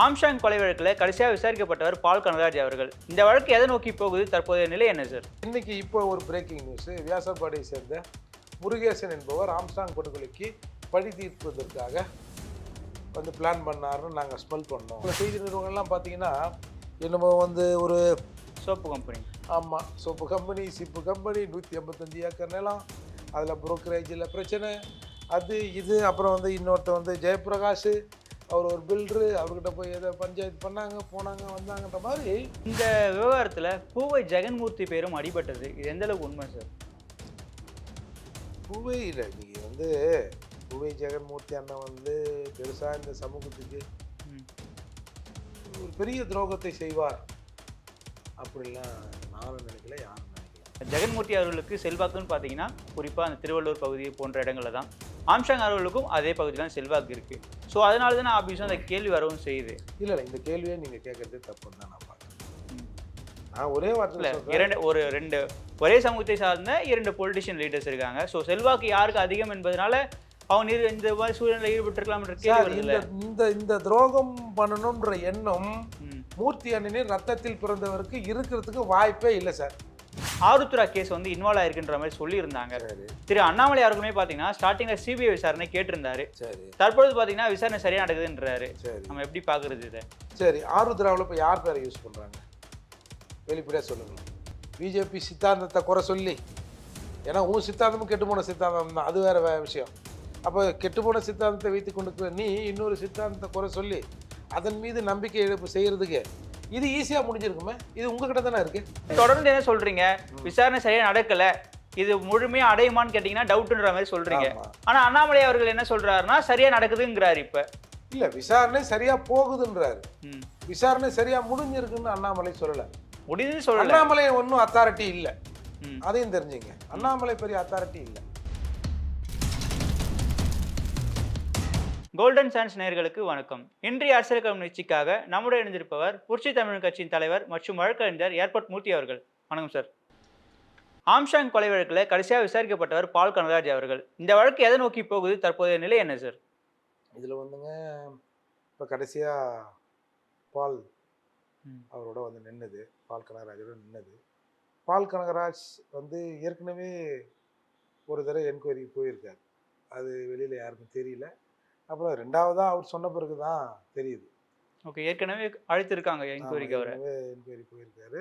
ஆம்ஷாங் கொலை வழக்கில் கடைசியாக விசாரிக்கப்பட்டவர் பால் கனகராஜ் அவர்கள். இந்த வழக்கு எதை நோக்கி போகுது? தற்போதைய நிலை என்ன சார்? இன்னைக்கு இப்போ ஒரு பிரேக்கிங் நியூஸ் வியாசர்பாடியை சேர்ந்த முருகேசன் என்பவர் ஆம்ஸ்டாங் படுகொலைக்கு பழி தீர்ப்பதற்காக வந்து பிளான் பண்ணாருன்னு நாங்கள் ஸ்மெல் பண்ணோம். செய்தி நிறுவனங்கள்லாம் பார்த்தீங்கன்னா என்னமோ வந்து ஒரு சோப்பு கம்பெனி ஆமாம் சோப்பு கம்பெனி சிப்பு கம்பெனி நூற்றி ஐம்பத்தஞ்சு ஏக்கர் நிலம் அதில் புரோக்கரேஜில் பிரச்சனை. அது இது அப்புறம் வந்து இன்னொருத்த வந்து ஜெயபிரகாஷ் அவர் ஒரு பில்டரு அவர்கிட்ட போய் எதை பஞ்சாயத்து பண்ணாங்க போனாங்க வந்தாங்கன்ற மாதிரி இந்த விவகாரத்தில் பூவை ஜெகன்மூர்த்தி பேரும் அடிபட்டது இது எந்த அளவுக்கு உண்மை சார்? பூவை இல்லை நீங்கள் வந்து பூவை ஜெகன்மூர்த்தி அண்ணன் வந்து பெருசாக இந்த சமூகத்துக்கு. ஒரு பெரிய துரோகத்தை செய்வார். அப்படிலாம் நானும் நினைக்கல யாரும் நினைக்கல. ஜெகன்மூர்த்தி அவர்களுக்கு செல்வாக்குன்னு பார்த்தீங்கன்னா குறிப்பாக அந்த திருவள்ளூர் பகுதி போன்ற இடங்களில் தான் ஆம்ஷாங் அவர்களுக்கும் அதே பகுதியில் தான் செல்வாக்கு இருக்குது ஸோ அதனால தான் ஆபீஸும் அந்த கேள்வி வரவும் செய்யுது. இல்லை இல்லை இந்த கேள்வியை நீங்கள் கேட்கறது தப்புன்னு தான் நான் பார்க்குறேன். நான் ஒரே இல்லை வார்த்தை சொல்றேன். இரண்டு ஒரு ரெண்டு ஒரே சமூகத்தை சார்ந்த இரண்டு பொலிட்டிஷியன் லீடர்ஸ் இருக்காங்க. ஸோ செல்வாக்கு யாருக்கு அதிகம் என்பதனால அவங்க இந்த மாதிரி சூழ்நிலை வருது இந்த இந்த துரோகம் பண்ணணுன்ற எண்ணம். மூர்த்தி அண்ணனின் ரத்தத்தில் பிறந்தவருக்கு இருக்கிறதுக்கு வாய்ப்பே இல்லை சார். ஆருத்ரா கேஸ் வந்து இன்வால்வ் ஆயிருக்குன்ற மாதிரி சொல்லியிருந்தாங்க. திரு அண்ணாமலை அவர்களுமே பார்த்தீங்கன்னா ஸ்டார்டிங்கில் சிபிஐ விசாரணை கேட்டிருந்தாரு. சரி. தற்பொழுது பார்த்தீங்கன்னா விசாரணை சரியா நடக்குதுன்றாரு. சரி. நம்ம எப்படி பார்க்குறது இதை? சரி ஆருத்ராவில் இப்போ யார் பேரை யூஸ் பண்ணுறாங்க வெளிப்படையாக சொல்லுங்கள் பிஜேபி சித்தாந்தத்தை குறை சொல்லி. ஏன்னா உன் சித்தாந்தமும் கெட்டுப்போன சித்தாந்தம் தான். அது வேற விஷயம். அப்போ கெட்டுப்போன சித்தாந்தத்தை வைத்து கொண்டு நீ இன்னொரு சித்தாந்தத்தை குறை சொல்லி அதன் மீது நம்பிக்கை இழப்பு செய்யறதுக்கு இது ஈஸியாக முடிஞ்சிருக்குமே. இது உங்ககிட்ட தானே இருக்கு? தொடர்ந்து என்ன சொல்றீங்க? விசாரணை சரியா நடக்கல. இது முழுமையா அடையுமான்னு கேட்டிங்கன்னா டவுட்ன்ற மாதிரி சொல்றீங்க. ஆனா அண்ணாமலை அவர்கள் என்ன சொல்றாருன்னா சரியா நடக்குதுங்கிறாரு இப்ப. இல்லை விசாரணை சரியா போகுதுன்றாரு. ம். விசாரணை சரியா முடிஞ்சிருக்குன்னு அண்ணாமலை சொல்லலை. முடியுதுன்னு சொல்லல. அண்ணாமலை ஒன்றும் அத்தாரிட்டி இல்லை. அதையும் தெரிஞ்சுங்க. அண்ணாமலை பெரிய அத்தாரிட்டி இல்லை. கோல்டன் சான்ஸ் நேயர்களுக்கு வணக்கம். இன்றைய அரசியல் களம் நிகழ்ச்சிக்காக நம்முடைய இணைந்திருப்பவர் புரட்சி தமிழ் கட்சியின் தலைவர் மற்றும் வழக்கறிஞர் ஏர்போர்ட் மூர்த்தி அவர்கள். வணக்கம் சார். ஆம்ஷாங் கொலை வழக்கில் கடைசியாக விசாரிக்கப்பட்டவர் பால் கனகராஜ் அவர்கள். இந்த வழக்கு எதை நோக்கி போகுது? தற்போதைய நிலை என்ன சார்? இதில் வந்துங்க இப்போ கடைசியாக பால். அவரோட வந்து நின்னது. பால் கனகராஜோட நின்னது. பால் கனகராஜ் வந்து ஏற்கனவே ஒரு தடவை என்கொயரிக்கு போயிருக்கார். அது வெளியில் யாருக்கும் தெரியல. அப்புறம் ரெண்டாவதாக அவர் சொன்ன பிறகு தான் தெரியுது. ஓகே ஏற்கனவே அழைத்திருக்காங்க என்கொயரிக்கு அவரை. என்கொயரி போயிருக்காரு.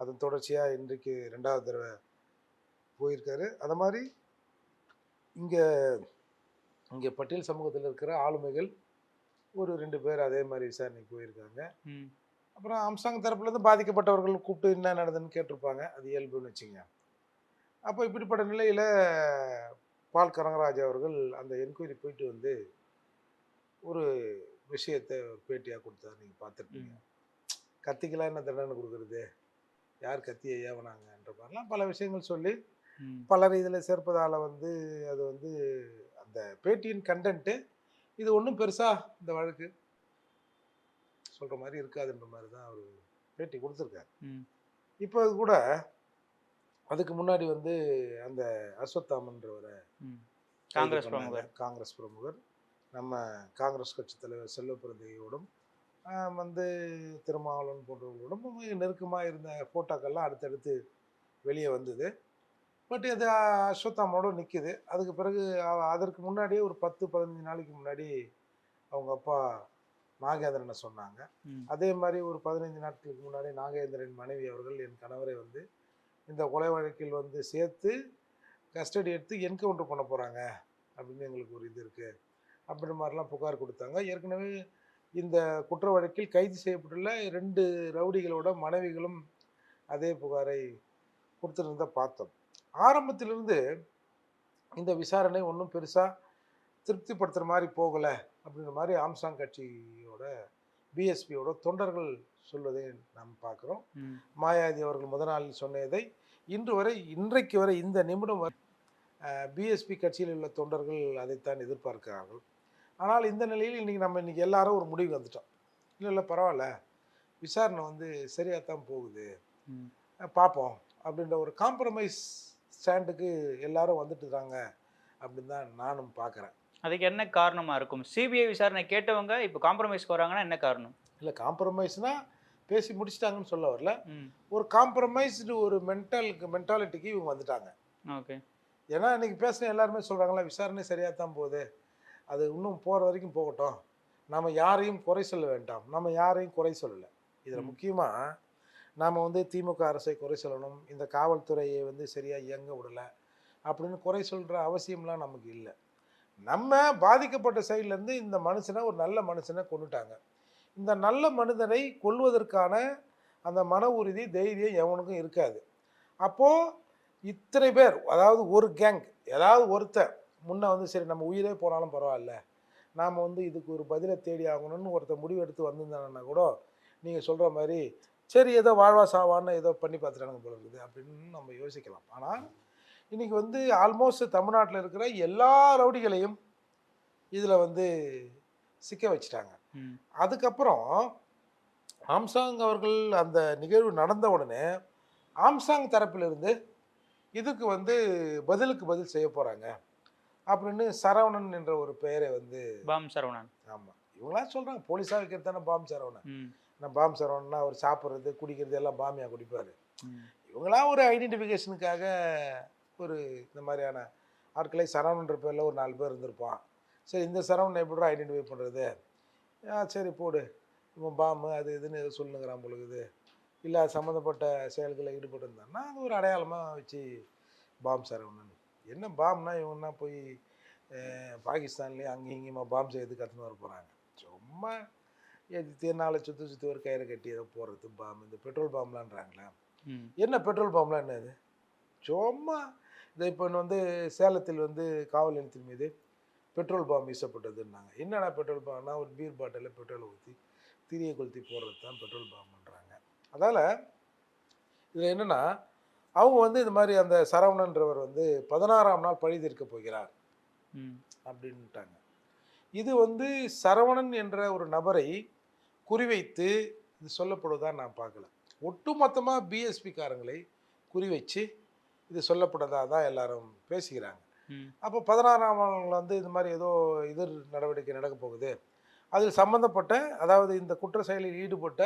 அதன் தொடர்ச்சியாக இன்றைக்கு ரெண்டாவது தடவை போயிருக்காரு. அது மாதிரி இங்கே இங்கே பட்டியல் சமூகத்தில் இருக்கிற ஆளுமைகள் ஒரு ரெண்டு பேர் அதே மாதிரி விசாரணைக்கு போயிருக்காங்க. அப்புறம் அம்சாங் தரப்புலேருந்து பாதிக்கப்பட்டவர்கள் கூப்பிட்டு என்ன நடந்ததுன்னு கேட்டிருப்பாங்க. அது இயல்புன்னு வச்சுங்க. அப்போ இப்படிப்பட்ட நிலையில் பால் கனகராஜ் அவர்கள் அந்த என்கொயரி போயிட்டு வந்து ஒரு விஷயத்தை பேட்டியாக கொடுத்தாரு நீங்கள் பார்த்துருப்பீங்க. கத்திக்கெல்லாம் என்ன தண்டனை கொடுக்குறது? யார் கத்தியை ஏவனாங்கன்ற மாதிரிலாம் பல விஷயங்கள் சொல்லி பலர் இதில் சேர்ப்பதால் வந்து அது வந்து அந்த பேட்டியின் கண்டென்ட்டு இது ஒன்றும் பெருசாக இந்த வழக்கு சொல்கிற மாதிரி இருக்காதுன்ற மாதிரி தான் அவர் பேட்டி கொடுத்துருக்காரு. இப்போ அது கூட அதுக்கு முன்னாடி வந்து அந்த அஸ்வத்தாமன்றவரை காங்கிரஸ். பிரமுகர். காங்கிரஸ் பிரமுகர். நம்ம காங்கிரஸ் கட்சி தலைவர் ஆஹ், வந்து திருமாவளவன் போன்றவர்களோடும் மிக நெருக்கமாக இருந்த ஃபோட்டோக்கள்லாம் அடுத்தடுத்து வெளியே வந்தது. பட் இது அஸ்வத்தாமனோட நிற்குது அதுக்கு பிறகு அதற்கு முன்னாடியே ஒரு பத்து பதினஞ்சு நாளைக்கு முன்னாடி அவங்க அப்பா நாகேந்திரனை சொன்னாங்க. அதே மாதிரி ஒரு பதினைந்து நாட்களுக்கு முன்னாடி நாகேந்திரன் மனைவி அவர்கள் என் கணவரை வந்து இந்த கொலை வழக்கில் வந்து சேர்த்து கஸ்டடி எடுத்து என்கவுண்டர் பண்ண போகிறாங்க அப்படின்னு எங்களுக்கு ஒரு இது இருக்குது அப்படின்ற மாதிரிலாம் புகார் கொடுத்தாங்க. ஏற்கனவே இந்த குற்ற வழக்கில் கைது செய்யப்பட்டுள்ள ரெண்டு ரவுடிகளோட மனைவிகளும் அதே புகாரை கொடுத்துருந்ததை பார்த்தோம். ஆரம்பத்திலிருந்து இந்த விசாரணை ஒன்றும் பெருசாக திருப்திப்படுத்துகிற மாதிரி போகலை அப்படின்ற மாதிரி ஆம்சாங் கட்சியோட பிஎஸ்பியோட தொண்டர்கள் சொல்வதை நாம் பார்க்குறோம். ம். மாயாவதி அவர்கள் முத நாளில் சொன்னதை இன்று வரை இன்றைக்கு வரை இந்த நிமிடம் வரை பிஎஸ்பி கட்சியில் உள்ள தொண்டர்கள் அதைத்தான் எதிர்பார்க்கிறார்கள். ஆனால் இந்த நிலையில் இன்றைக்கி நம்ம இன்றைக்கி எல்லாரும் ஒரு முடிவு வந்துட்டோம். இல்லை இல்லை பரவாயில்ல. விசாரணை வந்து சரியாக தான் போகுது. பார்ப்போம். அப்படின்ற ஒரு காம்ப்ரமைஸ் ஸ்டாண்டுக்கு எல்லாரும் வந்துட்டு இருக்காங்க அப்படின்னு தான் நானும் பார்க்குறேன். அதுக்கு என்ன காரணமா இருக்கும்? சிபிஐ விசாரணை கேட்டவங்க இப்போ காம்ப்ரமைஸ்க்கு வராங்கன்னா என்ன காரணம்? இல்லை காம்ப்ரமைஸ்னால் பேசி முடிச்சிட்டாங்கன்னு சொல்ல வரல. ஒரு காம்ப்ரமைஸ்டு ஒரு மென்டலுக்கு மென்டாலிட்டிக்கு இவங்க வந்துட்டாங்க. ஓகே. ஏன்னா இன்னைக்கு பேசின எல்லாருமே சொல்கிறாங்களா விசாரணை சரியாக தான் போகுது. அது இன்னும் போகிற வரைக்கும் போகட்டும். நம்ம யாரையும் குறை சொல்ல வேண்டாம். நம்ம யாரையும் குறை சொல்லலை. இதில். முக்கியமாக நாம் வந்து திமுக அரசை குறை சொல்லணும். இந்த காவல்துறையை வந்து சரியாக இயங்க விடலை அப்படின்னு குறை சொல்கிற அவசியம்லாம் நமக்கு இல்லை. நம்ம பாதிக்கப்பட்ட சைட்லேருந்து இந்த மனுஷனை ஒரு நல்ல மனுஷனை கொண்டுட்டாங்க இந்த நல்ல மனிதனை கொல்வதற்கான அந்த மன உறுதி தைரியம் எவனுக்கும் இருக்காது. அப்போது இத்தனை பேர் அதாவது ஒரு கேங் ஏதாவது ஒருத்தர் முன்ன வந்து சரி நம்ம உயிரே போனாலும் பரவாயில்ல. நாம் வந்து இதுக்கு ஒரு பதிலை தேடி ஆகணும்னு ஒருத்தர் முடிவு எடுத்து வந்திருந்தாங்கன்னா கூட நீங்கள் சொல்கிற மாதிரி சரி ஏதோ வாழ்வா சாவான்னு ஏதோ பண்ணி பார்த்துட்டானுங்க போல இருக்குது அப்படின்னு நம்ம யோசிக்கலாம். ஆனால் இன்னைக்கு வந்து ஆல்மோஸ்ட் தமிழ்நாட்டில் இருக்கிற எல்லா ரவுடிகளையும் இதில் வந்து சிக்க வச்சிட்டாங்க. அதுக்கப்புறம் ஆம்சாங் அவர்கள் அந்த நிகழ்வு நடந்த உடனே ஆம்சாங் தரப்பிலிருந்து இதுக்கு வந்து பதிலுக்கு பதில் செய்ய போகிறாங்க அப்படின்னு சரவணன் என்ற ஒரு பெயரை வந்து பாம் சரவணன். ஆமாம் இவங்களாம் சொல்கிறாங்க போலீஸாக வைக்கிறது தானே பாம் சரவணன். நான் பாம் சரவணன்னா அவர் சாப்பிட்றது குடிக்கிறது எல்லாம் பாமியாக குடிப்பார். இவங்களாம் ஒரு ஐடென்டிஃபிகேஷனுக்காக ஒரு இந்த மாதிரியான ஆட்களை சரவணன்ற பேரில் ஒரு நாலு பேர் இருந்திருப்பான். சரி இந்த சரவணனை எப்படி ஐடென்டிஃபை பண்ணுறது ஆ சரி போடு. இவன் பாம்பு அது இதுன்னு சொல்லுங்கிறான் பொழுது இல்லை சம்மந்தப்பட்ட செயல்களில் ஈடுபட்டு இருந்தான்னா அது ஒரு அடையாளமாக வச்சு பாம் சரவணன் என்ன பாம்னா இவங்கன்னா போய் பாகிஸ்தான்லேயே அங்கேயும் இங்கேயுமா பாம் செய்யறது கற்றுன்னு வர போகிறாங்க சும்மா தேர்னால சுற்றி சுற்றி ஒரு கயிறை கட்டி ஏதோ போடுறது பாம் இந்த பெட்ரோல் பாம்லான்றாங்களே. என்ன பெட்ரோல் பாம்லாம் என்னது சும்மா இந்த இப்போ வந்து சேலத்தில் வந்து காவல் நிலையத்தின் மீது பெட்ரோல் பாம் வீசப்பட்டதுன்னாங்க. என்னடா பெட்ரோல் பாம்னா ஒரு பீர் பாட்டிலில் பெட்ரோலை ஊற்றி திரியை கொளுத்தி போடுறது தான் பெட்ரோல் பாம்ன்றாங்க. அதால் இதில் என்னென்னா அவங்க வந்து இந்த மாதிரி அந்த சரவணன்றவர் வந்து பதினாறாம் நாள் பழி தீர்க்க போகிறார் அப்படின்ட்டாங்க. இது வந்து சரவணன் என்ற ஒரு நபரை குறிவைத்து இது சொல்லப்படுவதா நான் பார்க்கல. ஒட்டுமொத்தமாக பிஎஸ்பி காரங்களை குறிவைச்சு இது சொல்லப்பட்டதா தான் எல்லாரும் பேசிக்கிறாங்க ம். அப்போ பதினாறாம் நாள் வந்து இது மாதிரி ஏதோ எதிர் நடவடிக்கை நடக்க போகுது. அதில் சம்மந்தப்பட்ட அதாவது இந்த குற்ற செயலில் ஈடுபட்ட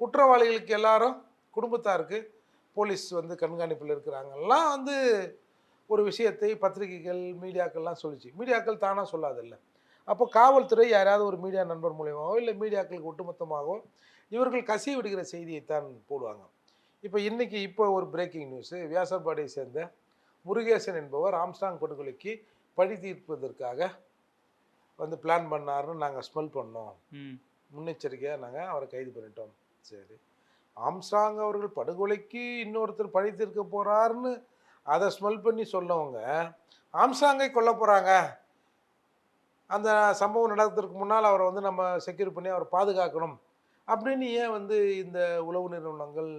குற்றவாளிகளுக்கு எல்லாரும் குடும்பத்தாருக்கு போலீஸ் வந்து கண்காணிப்பில் இருக்கிறாங்கலாம் வந்து ஒரு விஷயத்தை பத்திரிகைகள் மீடியாக்கள்லாம் சொல்லிச்சு. மீடியாக்கள் தானாக சொல்லாதில்ல. அப்போ காவல்துறை யாராவது ஒரு மீடியா நண்பர் மூலியமாகவோ இல்லை மீடியாக்களுக்கு ஒட்டுமொத்தமாகவோ இவர்கள் கசிய விடுகிற செய்தியைத்தான் போடுவாங்க. இப்போ இன்னைக்கு இப்போ ஒரு பிரேக்கிங் நியூஸு வியாசர்பாடியை சேர்ந்த முருகேசன் என்பவர் ஆம்ஸ்டாங் படுகொலைக்கு பழி தீர்ப்பதற்காக வந்து பிளான் பண்ணாருன்னு நாங்கள் ஸ்மெல் பண்ணோம். முன்னெச்சரிக்கையாக நாங்கள் அவரை கைது பண்ணிட்டோம். சரி. ஆம்ஸ்டாங் அவர்கள் படுகொலைக்கு இன்னொருத்தர் பழி தீர்க்க போறாருன்னு அதை ஸ்மெல் பண்ணி சொன்னவங்க ஆம்ஸ்டாங்கை கொல்ல போகிறாங்க அந்த சம்பவம் நடக்கிறதுக்கு முன்னால் அவரை வந்து நம்ம செக்யூர் பண்ணி அவரை பாதுகாக்கணும் அப்படின்னு ஏன் வந்து இந்த உளவு நிறுவனங்கள்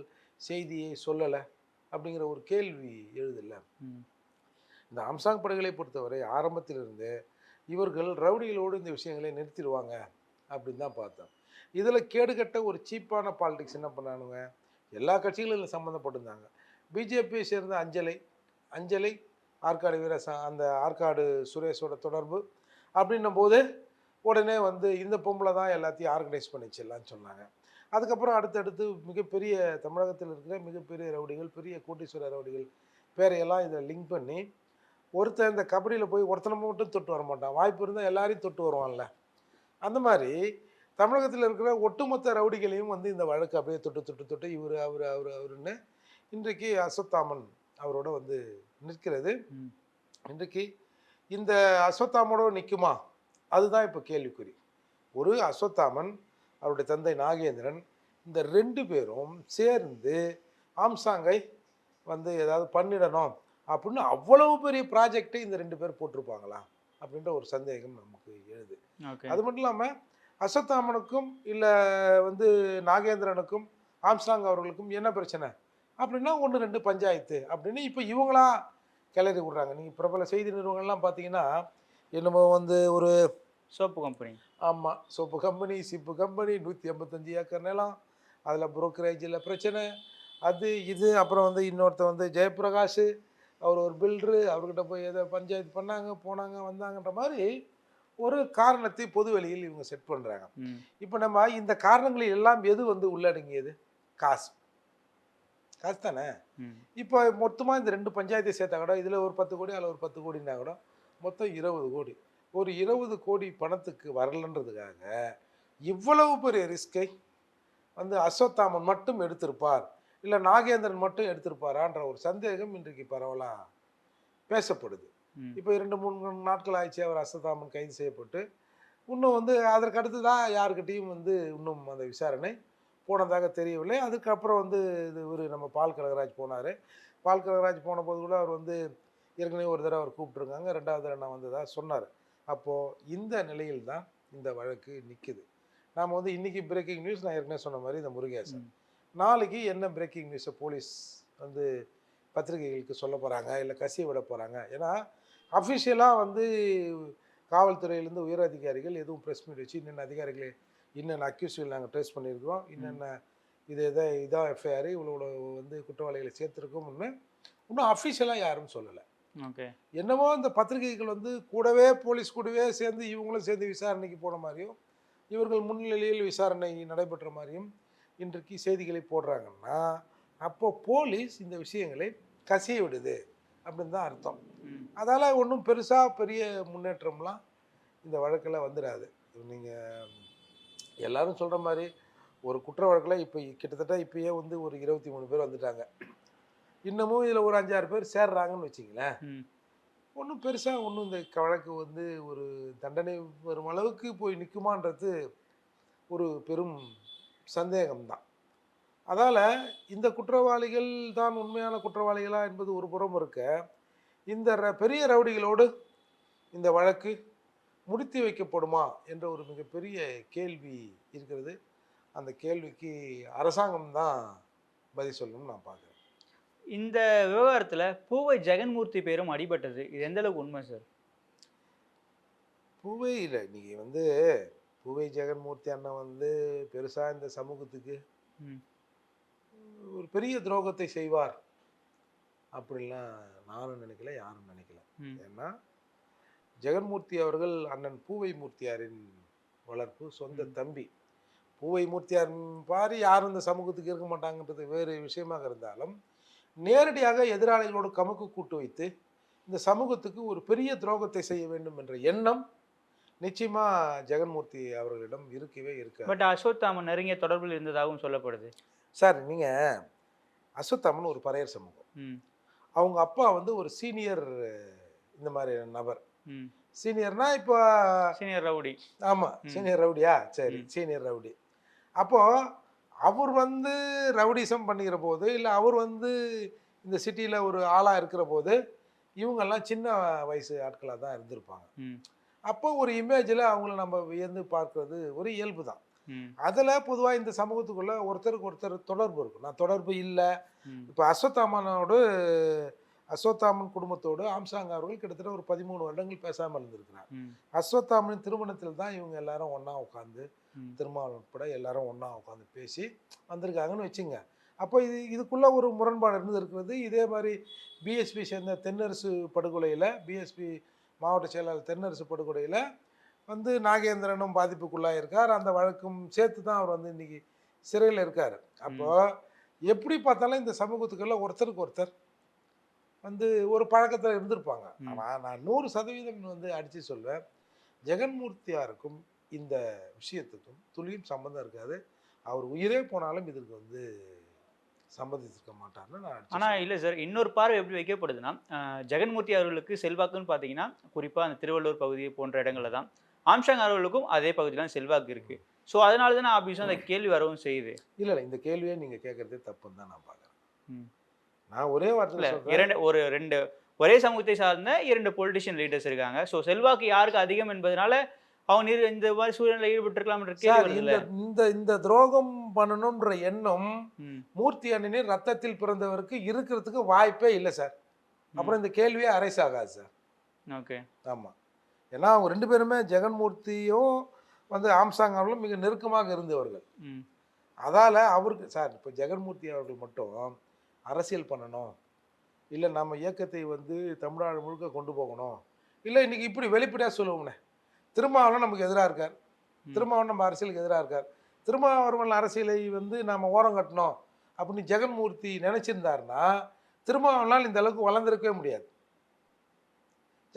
செய்தியை சொல்லலை அப்படிங்கிற ஒரு கேள்வி எழுதில்ல ம். இந்த ஆம்சாங் படுகொலை பொறுத்தவரை ஆரம்பத்திலிருந்து இவர்கள் ரவுடிகளோடு இந்த விஷயங்களை நிறுத்திடுவாங்க அப்படின்னு தான் பார்த்தோம். இதில் கேடுகட்ட ஒரு சீப்பான பாலிடிக்ஸ் என்ன பண்ணானுங்க? எல்லா கட்சிகளும் இதில் சம்மந்தப்பட்டிருந்தாங்க. பிஜேபியை சேர்ந்த அஞ்சலை அஞ்சலை ஆற்காடு வீரச அந்த ஆற்காடு சுரேஷோட தொடர்பு அப்படின்னும் போது உடனே வந்து இந்த பொம்பளை தான் எல்லாத்தையும் ஆர்கனைஸ் பண்ணிச்சிடலான்னு சொன்னாங்க. அதுக்கப்புறம் அடுத்தடுத்து மிகப்பெரிய தமிழகத்தில் இருக்கிற மிகப்பெரிய ரவுடிகள் பெரிய கோட்டீஸ்வர ரவுடிகள் பேரையெல்லாம் இதில் லிங்க் பண்ணி ஒருத்தன் இந்த கபடியில் போய் ஒருத்தனை மட்டும் தொட்டு வர மாட்டான் வாய்ப்பு இருந்தால் எல்லாரையும் தொட்டு வருவான்ல. அந்த மாதிரி தமிழகத்தில் இருக்கிற ஒட்டுமொத்த ரவுடிகளையும் வந்து இந்த வழக்கு அப்படியே தொட்டு தொட்டு தொட்டு இவர் அவர் அவர் அவருன்னு இன்றைக்கு அஸ்வத்தாமன் அவரோட வந்து நிற்கிறது. இன்றைக்கு இந்த அஸ்வத்தாமனோட நிற்குமா அதுதான் இப்போ கேள்விக்குறி. ஒரு அஸ்வத்தாமன் அவருடைய தந்தை நாகேந்திரன் இந்த ரெண்டு பேரும் சேர்ந்து ஆம்சாங்கை வந்து ஏதாவது பண்ணிடணும் அப்படின்னு அவ்வளவு பெரிய ப்ராஜெக்டை இந்த ரெண்டு பேர் போட்டிருப்பாங்களா? அப்படின்ற ஒரு சந்தேகம் நமக்கு எழுது. அது மட்டும் இல்லாமல் அஸ்வத்தாமனுக்கும் இல்லை வந்து நாகேந்திரனுக்கும் ஆம்ஸ்டாங் அவர்களுக்கும் என்ன பிரச்சனை? அப்படின்னா ஒன்று ரெண்டு பஞ்சாயத்து அப்படின்னு இப்போ இவங்களா கிளறி விடுறாங்க. நீங்கள் பிரபல செய்தி நிறுவனங்கள்லாம் பார்த்தீங்கன்னா என்னமோ வந்து ஒரு சோப்பு கம்பெனி ஆமாம் சோப்பு கம்பெனி சிப்பு கம்பெனி நூற்றி ஐம்பத்தஞ்சு ஏக்கர் நிலம் அதில் புரோக்கரேஜில் பிரச்சனை அது இது அப்புறம் வந்து இன்னொருத்தர் வந்து ஜெயபிரகாஷ் அவர் ஒரு பில்டரு அவர்கிட்ட போய் ஏதோ பஞ்சாயத்து பண்ணாங்க போனாங்க வந்தாங்கன்ற மாதிரி ஒரு காரணத்தை பொது வெளியில் இவங்க செட் பண்ணுறாங்க இப்போ நம்ம இந்த காரணங்களில் எல்லாம் எது வந்து உள்ளடங்கியது? காசு. காசு தானே? இப்போ மொத்தமாக இந்த ரெண்டு பஞ்சாயத்தை சேர்த்தா கூட இதில் ஒரு பத்து கோடி அதில் ஒரு பத்து கோடினா கூட மொத்தம் இருபது கோடி. ஒரு இருபது கோடி பணத்துக்கு வரலன்றதுக்காக இவ்வளவு பெரிய ரிஸ்கை வந்து அஸ்வத்தாமன் மட்டும் எடுத்திருப்பார் இல்லை நாகேந்திரன் மட்டும் எடுத்திருப்பாரான்ற ஒரு சந்தேகம் இன்றைக்கு பரவலாக பேசப்படுது. இப்போ இரண்டு மூணு நாட்கள் ஆயிடுச்சு அவர் அஸ்வத்தாமன் கைது செய்யப்பட்டு. இன்னும் வந்து அதற்கு அடுத்து தான் யாருக்கிட்டையும் வந்து இன்னும் அந்த விசாரணை போனதாக தெரியவில்லை. அதுக்கப்புறம் வந்து இது ஒரு நம்ம பால் கனகராஜ் போனார். பால் கனகராஜ் போன போது கூட அவர் வந்து ஏற்கனவே ஒரு தடவை அவர் கூப்பிட்டுருக்காங்க. ரெண்டாவது தடவை நான் வந்ததா சொன்னார். அப்போது இந்த நிலையில் தான் இந்த வழக்கு நிற்குது நாம் வந்து இன்றைக்கி பிரேக்கிங் நியூஸ் நான் ஏற்கனவே சொன்ன மாதிரி இந்த முருகேசன். நாளைக்கு என்ன பிரேக்கிங் நியூஸை போலீஸ் வந்து பத்திரிகைகளுக்கு சொல்ல போகிறாங்க இல்லை கசிய விட போகிறாங்க ஏன்னா அஃபிஷியலாக வந்து காவல்துறையிலேருந்து உயர் அதிகாரிகள் எதுவும் ப்ரெஸ் மீட் வச்சு இன்னென்ன அதிகாரிகளை இன்னென்ன அக்யூஸ்கள் நாங்கள் ட்ரேஸ் பண்ணியிருக்கிறோம் இன்னென்ன இது இதை இதான் எஃப்ஐஆர் இவ்வளோ வந்து குற்றவாளிகளை சேர்த்துருக்கோம்னு இன்னும் அஃபிஷியலாக யாரும் சொல்லலை. ஓகே. என்னமோ இந்த பத்திரிகைகள் வந்து கூடவே போலீஸ் கூடவே சேர்ந்து இவங்களும் சேர்ந்து விசாரணைக்கு போன மாதிரியும் இவர்கள் முன்னிலையில் விசாரணை நடைபெற்ற மாதிரியும் இன்றைக்கு செய்திகளை போடுறாங்கன்னா அப்போ போலீஸ் இந்த விஷயங்களை கசிய விடுது. அப்படின்னு தான் அர்த்தம். அதால் ஒன்றும் பெருசாக பெரிய முன்னேற்றம்லாம் இந்த வழக்கில் வந்துடாது நீங்கள் எல்லாரும் சொல்கிற மாதிரி ஒரு குற்ற வழக்கில் இப்போ கிட்டத்தட்ட இப்பயே வந்து ஒரு இருபத்தி மூணு பேர் வந்துட்டாங்க. இன்னமும் இதில் ஒரு அஞ்சாறு பேர் சேர்றாங்கன்னு வச்சிங்களேன் ஒன்றும் பெருசாக ஒன்றும் இந்த வழக்கு வந்து ஒரு தண்டனை வரும் அளவுக்கு போய் நிற்குமான்றது ஒரு பெரும் சந்தேகம்தான். அதால் இந்த குற்றவாளிகள் தான் உண்மையான குற்றவாளிகளா என்பது ஒரு புறம் இருக்க இந்த பெரிய ரவுடிகளோடு இந்த வழக்கு முடித்து வைக்கப்படுமா என்ற ஒரு மிகப்பெரிய கேள்வி இருக்கிறது. அந்த கேள்விக்கு அரசாங்கம் தான் பதில் சொல்லணும்னு நான் பார்க்குறேன். இந்த விவகாரத்துல பூவை ஜெகன்மூர்த்தி பேரும் அடிபட்டது இது எந்த அளவுக்கு உண்மை சார்? பூவை இல்லை நீங்கள் வந்து பூவை ஜெகன்மூர்த்தி அண்ணன் வந்து பெருசாக இந்த சமூகத்துக்கு ஒரு பெரிய துரோகத்தை செய்வார் அப்படின்லாம் நானும் நினைக்கல யாரும் நினைக்கல. ஏன்னா ஜெகன்மூர்த்தி அவர்கள் அண்ணன் பூவை மூர்த்தியாரின் வளர்ப்பு சொந்த. தம்பி. பூவை மூர்த்தியார் பாரி யாரும் இந்த சமூகத்துக்கு இருக்க மாட்டாங்கன்றது வேறு விஷயமாக இருந்தாலும் நேரடியாக எதிராளிகளோடு கமுக்கு கூட்டு வைத்து இந்த சமூகத்துக்கு ஒரு பெரிய துரோகத்தை செய்ய வேண்டும் என்ற எண்ணம் நிச்சயமா ஜெகன்மூர்த்தி அவர்களிடம் இருக்கவே இருக்காது. பட் அஸ்வத்தாமன் நெருங்கிய தொடர்பில் இருந்ததாகவும் சொல்லப்படுது. சார் நீங்க அஸ்வத்தாமன் ஒரு பறையர் சமூகம். ம். அவங்க அப்பா வந்து ஒரு சீனியர் இந்த மாதிரி நபர். ம். சீனியர்னா இப்போ சீனியர் ரவுடி. ஆமா ம். சீனியர் ரவுடியா? சரி. Senior rowdy. அப்போ அவர் வந்து ரவுடிசம் பண்ணிக்கிற போது இல்லை அவர் வந்து இந்த சிட்டியில் ஒரு ஆளாக இருக்கிற போது இவங்கெல்லாம் சின்ன வயசு ஆட்களாக தான் இருந்திருப்பாங்க. அப்போ ஒரு இமேஜில் அவங்கள நம்ம வியந்து பார்க்கறது ஒரு இயல்பு தான். அதில் பொதுவாக இந்த சமூகத்துக்குள்ள ஒருத்தருக்கு ஒருத்தர் தொடர்பு இருக்கும். நான் தொடர்பு இல்லை. இப்போ அஸ்வத்தாமனோடு அஸ்வத்தாமன் குடும்பத்தோடு ஆம்சாங் அவர்கள் கிட்டத்தட்ட ஒரு பதிமூணு வருடங்கள் பேசாமல் இருந்திருக்கிறார். அஸ்வத்தாமனின் திருமணத்தில் தான் இவங்க எல்லாரும் ஒன்றா உட்காந்து திருமாவளவன் உட்பட எல்லாரும் ஒன்றா உட்காந்து பேசி வந்திருக்காங்கன்னு வச்சுங்க அப்போ இது இதுக்குள்ள ஒரு முரண்பாடு இருந்து இருக்கிறது இதே மாதிரி பிஎஸ்பி சேர்ந்த தென்னரசு படுகொலையில் பிஎஸ்பி மாவட்ட செயலாளர் தென்னரசு படுகொலையில் வந்து நாகேந்திரனும் பாதிப்புக்குள்ளாக இருக்கார். அந்த வழக்கும் சேர்த்து தான் அவர் வந்து இன்னைக்கு சிறையில் இருக்கார். அப்போ எப்படி பார்த்தாலும் இந்த சமூகத்துக்குள்ள ஒருத்தருக்கு ஒருத்தர் வந்து ஒரு பழக்கத்தில் இருந்திருப்பாங்க. ஆனால் நான் நூறு சதவீதம் வந்து அடித்து சொல்வேன். ஜெகன்மூர்த்தியாருக்கும் இந்த விஷயத்துக்கும் துளியும் சம்மந்தம் இருக்காது. அவர் உயிரே போனாலும் இதற்கு வந்து சம்மதித்திருக்க மாட்டார்னு நான் அடிச்சு ஆனா இல்ல சார் இன்னொரு பார்வை எப்படி வைக்கப்படுதுன்னா ஜெகன்மூர்த்தி அவர்களுக்கு செல்வாக்குன்னு பாத்தீங்கன்னா குறிப்பா அந்த திருவள்ளூர் பகுதி போன்ற இடங்கள்ல தான் ஆம்சாங் அவர்களுக்கும் அதே பகுதியில செல்வாக்கு இருக்கு. ஸோ அதனால தான் ஆபிஸும் அந்த கேள்வி வரவும் செய்யுது. இல்லை இல்லை இந்த கேள்வியை நீங்கள் கேட்குறதே தப்புன்னு தான் நான் பார்க்குறேன். நான் ஒரே இல்ல வார்த்தை சொல்கிறேன் இரண்டு ஒரு ரெண்டு ஒரே சமூகத்தை சார்ந்த இரண்டு பொலிட்டிஷியன் லீடர்ஸ் இருக்காங்க. ஸோ செல்வாக்கு யாருக்கு அதிகம் என்பதனால அவங்க இந்த மாதிரி சூழ்நிலை வருது இந்த இந்த துரோகம் பண்ணணுன்ற எண்ணம் மூர்த்தி அண்ணனின் ரத்தத்தில் பிறந்தவருக்கு இருக்கிறதுக்கு வாய்ப்பே இல்லை சார். அப்புறம் இந்த கேள்வியே அரைஸ் ஆகாது சார். ஓகே. ஆமாம் ஏன்னா அவங்க ரெண்டு பேருமே ஜெகன்மூர்த்தியும் வந்து ஆம்சாங் அவர்களும் மிக நெருக்கமாக இருந்தவர்கள். அதால் அவருக்கு சார் இப்போ ஜெகன்மூர்த்தி அவர்கள் மட்டும் அரசியல் பண்ணணும். இல்லை நம்ம இயக்கத்தை வந்து தமிழ்நாடு முழுக்க கொண்டு போகணும். இல்லை இன்னைக்கு இப்படி வெளிப்படையாக சொல்லுவோம்னே. திருமாவளவன் நமக்கு எதிராக இருக்கார். திருமாவளவன் நம்ம அரசியலுக்கு எதிராக இருக்கார். திருமாவளவன் அரசியலை வந்து நாம ஓரம் கட்டணும் அப்படின்னு ஜெகன்மூர்த்தி நினைச்சிருந்தாருன்னா திருமாவளவனால் இந்த அளவுக்கு வளர்ந்துருக்கவே முடியாது.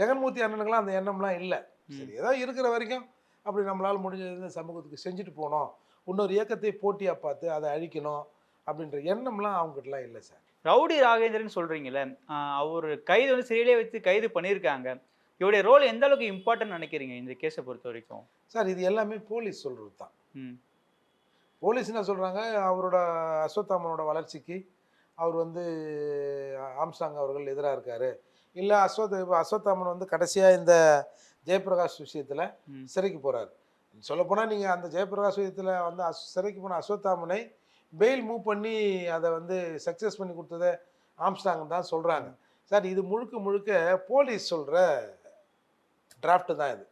ஜெகன்மூர்த்தி அண்ணனுக்கெல்லாம் அந்த எண்ணம்லாம் இல்லை. சரி ஏதோ இருக்கிற வரைக்கும் அப்படி நம்மளால் முடிஞ்சது இந்த சமூகத்துக்கு செஞ்சுட்டு போனோம். இன்னொரு இயக்கத்தை போட்டியாக பார்த்து அதை அழிக்கணும் அப்படின்ற எண்ணம்லாம் அவங்ககிட்டலாம் இல்லை சார். ரவுடி ராகேந்திரன் ஆஹ் அவர் கைது வந்து சிறையிலே வைத்து கைது பண்ணியிருக்காங்க. இவருடைய ரோல் எந்த அளவுக்கு இம்பார்ட்டன்ட் நினைக்கிறீங்க இந்த கேஸை பொறுத்த வரைக்கும்? சார் இது எல்லாமே போலீஸ் சொல்கிறது தான். ம். போலீஸ் என்ன சொல்கிறாங்க அவரோட அஸ்வத்தாமனோட வளர்ச்சிக்கு அவர் வந்து ஆம்சாங் அவர்கள் எதிராக இருக்காரு. இல்லை அஸ்வத் அஸ்வத்தாமன் வந்து கடைசியாக இந்த ஜெயபிரகாஷ் விஷயத்தில். சிறைக்கு போகிறாரு சொல்லப்போனால் நீங்கள் அந்த ஜெயபிரகாஷ் விஷயத்தில் வந்து அஸ் சிறைக்கு போன அஸ்வத்தாமனை பெயில் மூவ் பண்ணி அதை வந்து சக்ஸஸ் பண்ணி கொடுத்ததை ஆம்ஸ்டாங் தான் சொல்கிறாங்க சார் இது முழுக்க முழுக்க போலீஸ் சொல்கிற டிராஃப்ட் தான் இது.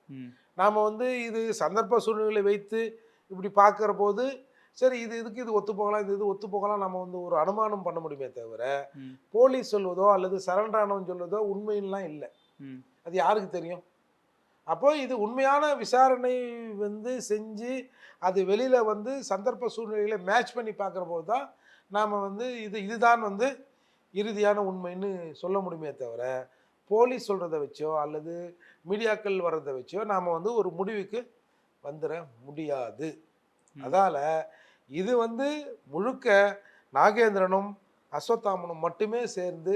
நாம் வந்து இது சந்தர்ப்ப சூழ்நிலை வைத்து இப்படி பார்க்குற போது சரி இது இதுக்கு இது ஒத்து போகலாம் இது இது ஒத்து போகலாம் நம்ம வந்து ஒரு அனுமானம் பண்ண முடியுமே தவிர போலீஸ் சொல்வதோ அல்லது சரண்டரானவன் சொல்வதோ உண்மையெல்லாம் இல்லை. அது யாருக்கு தெரியும்? அப்போ இது உண்மையான விசாரணை வந்து செஞ்சு அது வெளியில் வந்து சந்தர்ப்ப சூழ்நிலைகளை மேட்ச் பண்ணி பார்க்குற போது தான் நாம் வந்து இது இதுதான் வந்து இறுதியான உண்மைன்னு சொல்ல முடியுமே தவிர போலீஸ் சொல்கிறத வச்சோ அல்லது மீடியாக்கள் வர்றதை வச்சோ நாம் வந்து ஒரு முடிவுக்கு வந்துட முடியாது. அதால் இது வந்து முழுக்க நாகேந்திரனும் அஸ்வத்தாமனும் மட்டுமே சேர்ந்து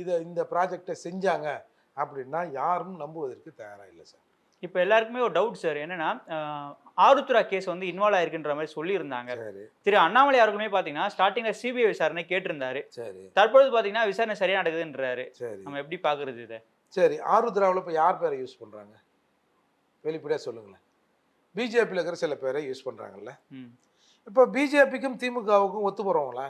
இதை இந்த ப்ராஜெக்டை செஞ்சாங்க அப்படின்னா யாரும் நம்புவதற்கு தயாராக இல்லை சார். இப்போ எல்லாருக்குமே ஒரு டவுட் சார். என்னன்னா ஆருத்ரா கேஸ் வந்து இன்வால்வ் ஆயிருக்குன்ற மாதிரி சொல்லியிருந்தாங்க. சரி. திரு அண்ணாமலை அவர்களுமே பார்த்தீங்கன்னா ஸ்டார்டிங்ல சிபிஐ விசாரணை கேட்டிருந்தாரு. சரி. தற்பொழுது பார்த்தீங்கன்னா விசாரணை சரியா நடக்குதுன்றாரு. சரி. நம்ம எப்படி பார்க்கறது இதை? சரி ஆருத்ராவில் இப்போ யார் பேரை யூஸ் பண்ணுறாங்க வெளிப்படையாக சொல்லுங்களேன். பிஜேபியில் இருக்கிற சில பேரை யூஸ் பண்ணுறாங்கல்ல இப்போ பிஜேபிக்கும் திமுகவுக்கும் ஒத்து போகிறவங்களா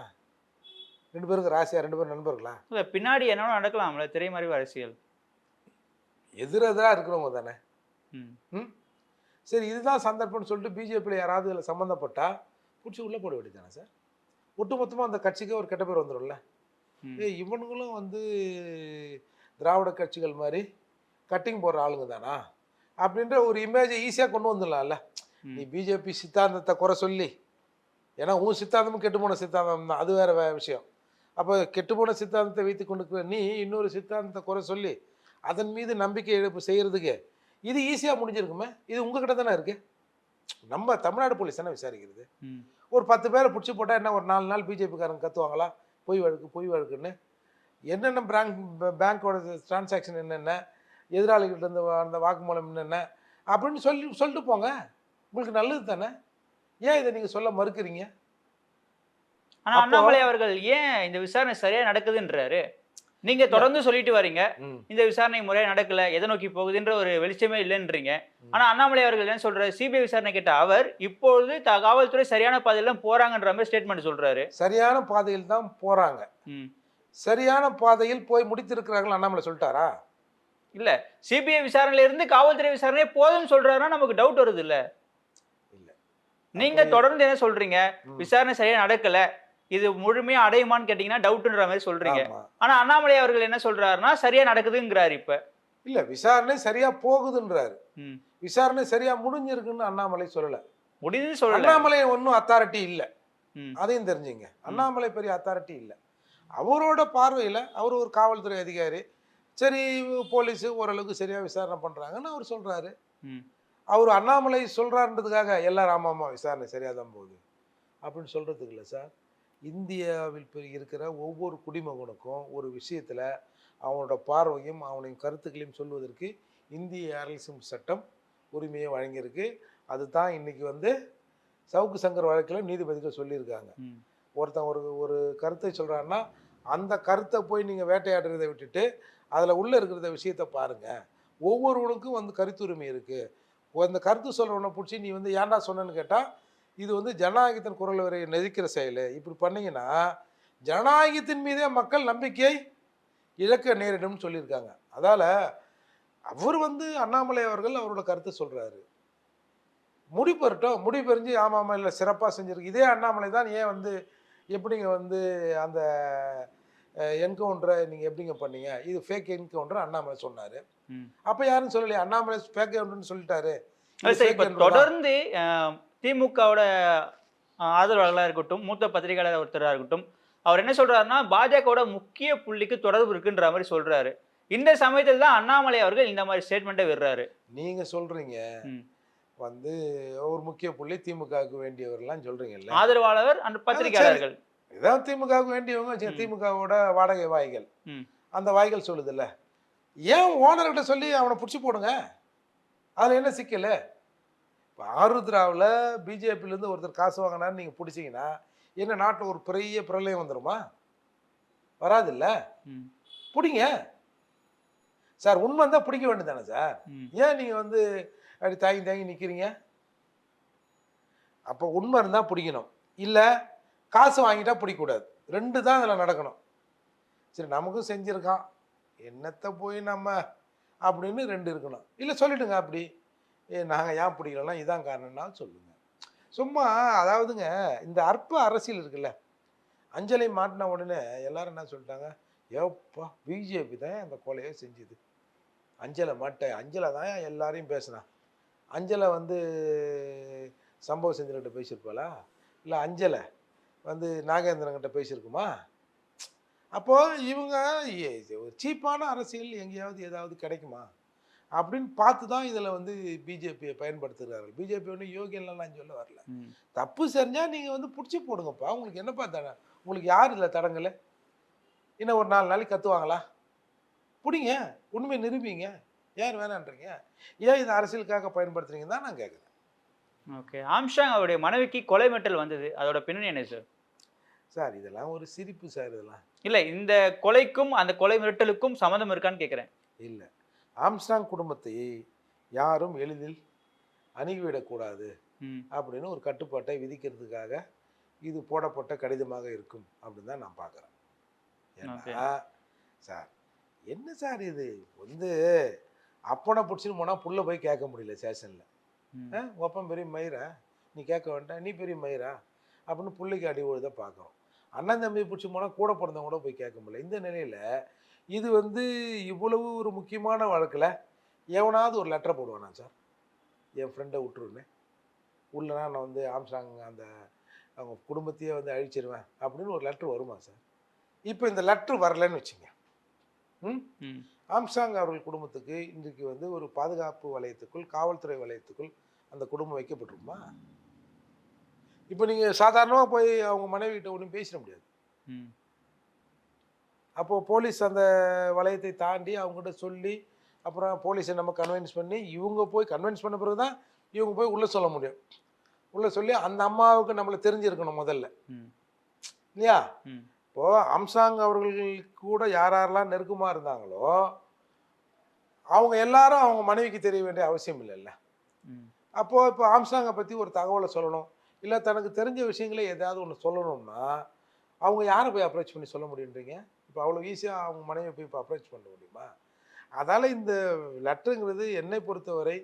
ரெண்டு பேருக்கு ராசியா ரெண்டு பேரும் நண்பர்களா? இல்ல பின்னாடி என்னவோ நடக்கலாம்ல திரைமறைவு அரசியல். எதிரெதிராக இருக்கிறவங்க தானே. ம். ம்? சரி இதுதான் சந்தர்ப்பம்னு சொல்லிட்டு பிஜேபியில் யாராவது இதில் சம்மந்தப்பட்டா பிடிச்சி உள்ளே போட வேண்டியதானே சார்? ஒட்டுமொத்தமாக அந்த கட்சிக்கு ஒரு கெட்ட பேர் வந்துடும்ல. ஏய் இவனுங்களும் வந்து திராவிட கட்சிகள் மாதிரி கட்டிங் போடுற ஆளுங்க தானா? அப்படின்ற ஒரு இமேஜை ஈஸியாக கொண்டு வந்துடலாம்ல. நீ பிஜேபி சித்தாந்தத்தை குறை சொல்லி ஏன்னா உன் சித்தாந்தமும் கெட்டுப்போன சித்தாந்தம் தான் அது வேற விஷயம். அப்போ கெட்டுப்போன சித்தாந்தத்தை வைத்து கொண்டு நீ இன்னொரு சித்தாந்தத்தை குறை சொல்லி அதன் மீது நம்பிக்கை இழப்பு செய்யறதுக்கு இது ஈஸியாக முடிஞ்சிருக்குமே? இது உங்ககிட்ட தானே இருக்கு? நம்ம தமிழ்நாடு போலீஸ் தானே விசாரிக்கிறது? ஒரு பத்து பேரை பிடிச்சி போட்டால் என்ன ஒரு நாலு நாள் பிஜேபிக்காரங்க கத்துவாங்களா? பொய் வழக்கு பொய் வழக்குன்னு. என்னென்ன பேங்க் பேங்க்கோட டிரான்சாக்ஷன் என்னென்ன? எதிராளிகிட்ட இருந்து அந்த வாக்குமூலம் என்னென்ன? அப்படின்னு சொல்லி சொல்லிட்டு போங்க. உங்களுக்கு நல்லது தானே? ஏன் இதை நீங்கள் சொல்ல மறுக்கிறீங்க? ஆனா அப்போ- அண்ணாமலை அவர்கள் ஏன் இந்த விசாரணை சரியா நடக்குதுன்றாரு? நீங்க தொடர்ந்து சொல்லிட்டு வரீங்க. இந்த விசாரணை முறையா நடக்கல எதை நோக்கி போகுதுன்ற ஒரு வெளிச்சமே இல்லைன்றீங்க. ஆனா அண்ணாமலை அவர்கள் என்ன சொல்றாரு? சிபிஐ விசாரணை கேட்ட அவர் இப்பொழுது காவல்துறை சரியான பாதையில போறாங்கன்ற மாதிரி ஸ்டேட்மெண்ட் சொல்றாரு. சரியான பாதையில் தான் போகிறாங்க ம். சரியான பாதையில் போய் முடித்திருக்கிறார்கள் அண்ணாமலை சொல்லிட்டாரா? இல்ல சிபிஐ விசாரணையில இருந்து காவல்துறை விசாரணை போதும்னு சொல்றாருன்னா நமக்கு டவுட் வருது இல்ல. இல்ல. நீங்க தொடர்ந்து என்ன சொல்றீங்க. விசாரணை சரியா நடக்கல. இது முழுமையா அடையுமான்னு கேட்டீங்கன்னா டவுட்ன்ற மாதிரி சொல்றீங்க. ஆனா அண்ணாமலை அவர்கள் என்ன சொல்றாருன்னா சரியா நடக்குதுங்கிறாரு இப்ப. இல்ல விசாரணை சரியா போகுதுன்றாரு. விசாரணை சரியா முடிஞ்சிருக்குன்னு அண்ணாமலை சொல்லல. முடிஞ்சு சொல்லல. அண்ணாமலை ஒன்றும் அத்தாரிட்டி இல்லை. அதையும் தெரிஞ்சுங்க. அண்ணாமலை பெரிய அத்தாரிட்டி இல்லை. அவரோட பார்வையில் அவர் ஒரு காவல்துறை அதிகாரி சரி போலீஸு ஓரளவுக்கு சரியாக விசாரணை பண்ணுறாங்கன்னு அவர் சொல்கிறாரு. அவர் அண்ணாமலை சொல்கிறான்றதுக்காக எல்லாரும் ஆமாம் ஆமாம் விசாரணை சரியாக தான் போகுது. அப்படின்னு சொல்கிறதுக்கு இல்லை சார். இந்தியாவில் இருக்கிற ஒவ்வொரு குடிமகனுக்கும் ஒரு விஷயத்தில் அவனோட பார்வையும் அவனின் கருத்துக்களையும் சொல்வதற்கு இந்திய அரசியல் சட்டம் உரிமையை வழங்கியிருக்கு. அதுதான் இன்னைக்கு வந்து சவுக்கு சங்கர் வழக்கில் நீதிபதிகள் சொல்லியிருக்காங்க. ஒருத்தன் ஒரு ஒரு கருத்தை சொல்கிறான்னா அந்த கருத்தை போய் நீங்கள் வேட்டையாடுறதை விட்டுட்டு அதில் உள்ளே இருக்கிற விஷயத்தை பாருங்கள் ஒவ்வொருவனுக்கும் வந்து கருத்துரிமை இருக்குது அந்த கருத்து சொல்கிறவனை பிடிச்சி நீ வந்து ஏன்டா சொன்னேன்னு கேட்டால் இது வந்து ஜனநாயகத்தின் குரல் வரை நெதிக்கிற செயல். இப்படி பண்ணிங்கன்னா ஜனநாயகத்தின் மீதே மக்கள் நம்பிக்கை இழக்க நேரிடும்னு சொல்லியிருக்காங்க. அதால் அவர் வந்து அண்ணாமலை அவர்கள் அவரோட கருத்தை சொல்கிறாரு முடி பெறட்டும் முடி பெறிஞ்சு ஆமாம் ஆமாம் இல்லை சிறப்பாக செஞ்சுருக்கு. இதே அண்ணாமலை தான் ஏன் வந்து எப்படிங்க வந்து அந்த என்கவுண்டரை நீங்கள் எப்படிங்க பண்ணீங்க? இது ஃபேக் என்கவுண்டர் அண்ணாமலை சொன்னார். அப்போ யாரும் சொல்லலையே? அண்ணாமலை ஃபேக் என்கவுண்டர்னு சொல்லிட்டாரு? தொடர்ந்து திமுகவோட அஹ், ஆதரவாளர்களா இருக்கட்டும் மூத்த பத்திரிகையாளர் ஒருத்தரா இருக்கட்டும் அவர் என்ன சொல்றாருன்னா பாஜகவோட முக்கிய புள்ளிக்கு தொடர்பு இருக்குன்ற மாதிரி சொல்றாரு. இந்த சமயத்தில் தான் அண்ணாமலை அவர்கள் இந்த மாதிரி ஸ்டேட்மெண்ட்டை விடுறாரு. நீங்க சொல்றீங்க. வந்து ஒரு முக்கிய புள்ளி திமுகவுக்கு வேண்டியவர்லாம் சொல்றீங்கல்ல? ஆதரவாளர் அந்த பத்திரிகையாளர்கள். இதான் திமுகவுக்கு வேண்டியவங்க. திமுகவோட வாடகை வாய்கள். அந்த வாய்கள் சொல்லுதுல்ல. ஏன் ஓனர்கிட்ட சொல்லி அவனை பிடிச்சி போடுங்க? அதில் என்ன சிக்கல்? இப்போ ஆருத்ராவில் பிஜேபியிலேருந்து ஒருத்தர் காசு வாங்கினான்னு நீங்கள் பிடிச்சிங்கன்னா என்ன நாட்டில் ஒரு பெரிய பிரளயம் வந்துருமா? வராதுல்ல? பிடிங்க. சார் உண்மை இருந்தால் பிடிக்க வேண்டியதானே சார்? ஏன் நீங்கள் வந்து அப்படி தாங்கி தாங்கி நிற்கிறீங்க அப்போ உண்மை இருந்தால் பிடிக்கணும். இல்லை காசு வாங்கிட்டா பிடிக்கக்கூடாது. ரெண்டு தான் அதில் நடக்கணும். சரி நமக்கும் செஞ்சுருக்கான். என்னத்தை போய் நம்ம அப்படின்னு ரெண்டு இருக்கணும். இல்லை சொல்லிவிடுங்க அப்படி. ஏ நாங்கள் ஏன் பிடிக்கலன்னா இதான் காரணம்னா சொல்லுங்கள் சும்மா அதாவதுங்க இந்த அற்ப அரசியல் இருக்குல்ல. அஞ்சலை மாட்டின உடனே எல்லாரும் என்ன சொல்லிட்டாங்க? ஏப்பா பிஜேபி தான் அந்த கொலையை செஞ்சுது. அஞ்சலை மாட்டேன் அஞ்சலை தான் எல்லாரையும் பேசுனான் அஞ்சலை வந்து சம்பவ செஞ்சர்கிட்ட பேசியிருப்பாளா? இல்லை அஞ்சலை வந்து நாகேந்திரன்கிட்ட பேசியிருக்குமா? அப்போது இவங்க ஒரு சீப்பான அரசியல் எங்கேயாவது ஏதாவது கிடைக்குமா? அப்படின்னு பார்த்து தான் இதில் வந்து பிஜேபியை பயன்படுத்துகிறார்கள் பிஜேபி ஒன்றும் யோகியன்லாம் சொல்ல வரல. தப்பு செஞ்சால் நீங்கள் வந்து பிடிச்சி போடுங்கப்பா. உங்களுக்கு என்னப்பா தடை? உங்களுக்கு யார் இல்லை தடங்கல? இன்னும் ஒரு நாலு நாளைக்கு கத்துவாங்களா? பிடிங்க. உண்மையை நிரூபிங்க. யார் வேணான்றீங்க? ஏன் இந்த அரசியலுக்காக பயன்படுத்துறீங்கன்னு தான் நான் கேட்குறேன் ஓகே. ஆம்ஸ்டாங் அவருடைய மனைவிக்கு கொலை மிரட்டல் வந்தது. அதோட பின்னணி என்ன சார்? சார் இதெல்லாம் ஒரு சிரிப்பு சார் இதெல்லாம். இல்ல இந்த கொலைக்கும் அந்த கொலை மிரட்டலுக்கும் சம்மந்தம் இருக்கான்னு கேக்குறேன். இல்லை. ஆம்ஸ்டாங் குடும்பத்தை யாரும் எளிதில் அணுகிவிடக்கூடாது அப்படின்னு ஒரு கட்டுப்பாட்டை விதிக்கிறதுக்காக இது போடப்பட்ட கடிதமாக இருக்கும் அப்படின்னு தான் நான் பார்க்குறேன். ஏன்னா சார் என்ன சார் இது? வந்து அப்பனை பிடிச்சின்னு போனால் புள்ள போய் கேட்க முடியல ஸ்டேஷனில் அப்பன் பெரிய மயிரா? நீ கேட்க வேண்டாம். நீ பெரிய மயிரா? அப்படின்னு பிள்ளைக்கு அடி விழுத பார்க்குறோம். அண்ணன் தம்பி பிடிச்சி போனால் கூட பிறந்தவங்க கூட போய் கேட்க முடியல. இந்த நிலையில் இது வந்து இவ்வளவு ஒரு முக்கியமான வழக்கில் எவனாவது ஒரு லெட்டரை போடுவானா சார் என் ஃப்ரெண்டை விட்டுருன்னு. உள்ளனா நான் வந்து ஆம்சாங் அந்த அவங்க குடும்பத்தையே வந்து அழிச்சிருவேன் அப்படின்னு ஒரு லெட்ரு வருமா சார் இப்போ இந்த லெட்ரு வரலன்னு வச்சுங்க. ம். ம், ஆம்ஸ்டாங் அவர்கள் குடும்பத்துக்கு இன்றைக்கு வந்து ஒரு பாதுகாப்பு வலயத்துக்குள் காவல்துறை வலயத்துக்குள் அந்த குடும்பம் வைக்கப்பட்டிருக்குமா? இப்போ நீங்கள் சாதாரணமாக போய் அவங்க மனைவி கிட்ட ஒன்றும் பேசிட முடியாது. அப்போது போலீஸ் அந்த வலயத்தை தாண்டி அவங்ககிட்ட சொல்லி அப்புறம் போலீஸை நம்ம கன்வின்ஸ் பண்ணி இவங்க போய் கன்வின்ஸ் பண்ண பிறகு தான் இவங்க போய் உள்ளே சொல்ல முடியும். உள்ளே சொல்லி அந்த அம்மாவுக்கு நம்மளை தெரிஞ்சிருக்கணும் முதல்ல. இல்லையா? இப்போது அம்சாங் அவர்கள் கூட யார் யாரெல்லாம் நெருக்கமாக இருந்தாங்களோ அவங்க எல்லாரும் அவங்க மனைவிக்கு தெரிய வேண்டிய அவசியம் இல்லைல்ல. அப்போது இப்போ ஆம்சாங்கை பற்றி ஒரு தகவலை சொல்லணும். இல்லை தனக்கு தெரிஞ்ச விஷயங்களை ஏதாவது ஒன்று சொல்லணும்னா அவங்க யாரை போய் அப்ரோச் பண்ணி சொல்ல முடியுன்றீங்க? இப்போ அவ்வளோ ஈஸியாக அவங்க மனைவியை போய் இப்போ அப்ரோச் பண்ண முடியுமா? அதால் இந்த லெட்டருங்கிறது என்னை பொறுத்தவரை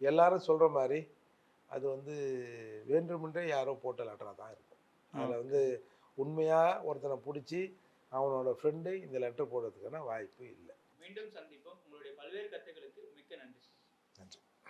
எல்லாரும் சொல்கிற மாதிரி அது வந்து வேண்டுமென்றே யாரோ போட்ட லெட்டராக தான் இருக்கும். அதில் வந்து உண்மையாக ஒருத்தனை பிடிச்சி அவனோட ஃப்ரெண்டு இந்த லெட்டர் போடுறதுக்கான வாய்ப்பு இல்லை. மீண்டும் சந்திப்போம் உங்களுடைய பல்வேறு கருத்துக்களை